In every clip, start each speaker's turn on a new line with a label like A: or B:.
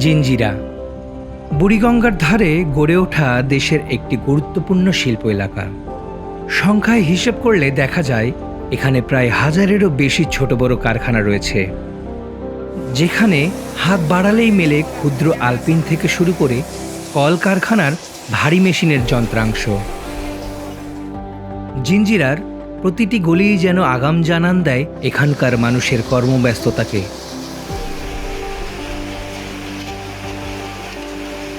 A: জিঞ্জিরা। বুড়িগঙ্গার ধারে গড়ে ওঠা দেশের একটি গুরুত্বপূর্ণ শিল্প এলাকা। সংখ্যায় হিসেব করলে দেখা যায়, এখানে প্রায় হাজারেরও বেশি ছোট বড় কারখানা রয়েছে। যেখানে হাত বাড়ালেই মেলে ক্ষুদ্র আলপিন থেকে শুরু করে কল কারখানার ভারী মেশিনের যন্ত্রাংশ। জিঞ্জিরার প্রতিটি গলিই যেন আগাম জানান দেয় এখানকার মানুষের কর্মব্যস্ততাকে।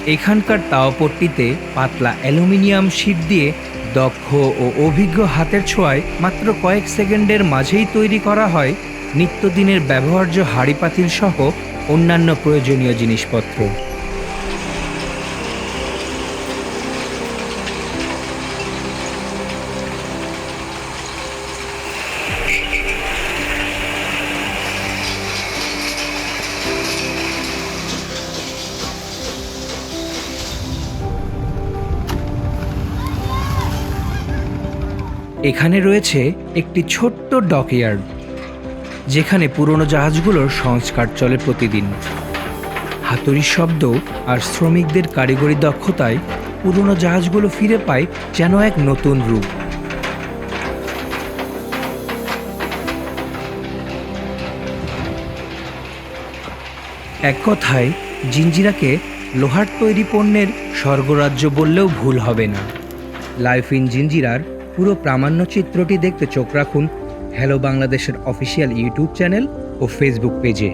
A: এখানকার তাওপট্টিতে পাতলা অ্যালুমিনিয়াম শীট দিয়ে দক্ষ ও অভিজ্ঞ হাতের ছোঁয়ায় মাত্র কয়েক সেকেন্ডের মাঝেই তৈরি করা হয় নিত্যদিনের ব্যবহার্য হাঁড়ি পাতিল সহ অন্যান্য প্রয়োজনীয় জিনিসপত্র। এখানে রয়েছে একটি ছোট্ট ডকইয়ার্ড, যেখানে পুরনো জাহাজগুলোর সংস্কার চলে প্রতিদিন। হাতুড়ির শব্দ আর শ্রমিকদের কারিগরি দক্ষতায় পুরনো জাহাজগুলো ফিরে পায় যেন এক নতুন রূপ। এক কথায়, জিঞ্জিরাকে লোহার তৈরি পণ্যের স্বর্গরাজ্য বললেও ভুল হবে না। লাইফ ইন জিঞ্জিরার পুরো প্রামাণ্য চিত্রটি দেখতে চোখ রাখুন। হ্যালো বাংলাদেশের অফিসিয়াল ইউটিউব চ্যানেল ও ফেসবুক পেজে